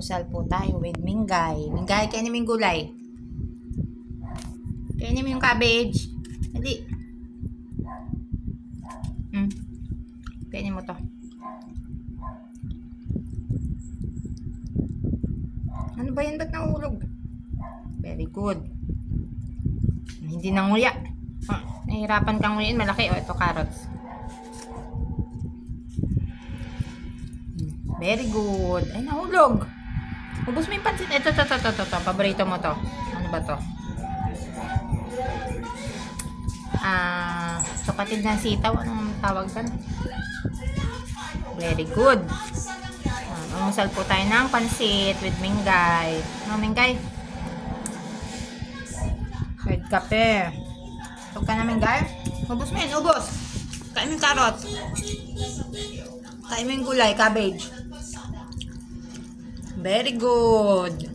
Almusal po tayo with Mingay. Mingay, kainin mo gulay. Kainin mo yung cabbage. Dali. Hmm. Kainin mo to. Ano ba yan? Ba't nahulog? Very good. Hindi nanguya. Ah, nahihirapan kang nguyain. Malaki. O, ito carrots. Hmm, Very good. Ay, nahulog. Ubus mo yung pansit. Ito, ito, ito, ito, ito. Paborito mo to. Ano ba to? Ah, kapatid ng sitaw. Anong tawag doon? Very good. Ah, Umusal po tayo ng pansit with Mingay. Ano, Mingay? Red kape. Tug ka na, Mingay? Ubus mo yun, ubos. Kain mo yung carrot. Kain mo yung gulay, cabbage. Very good.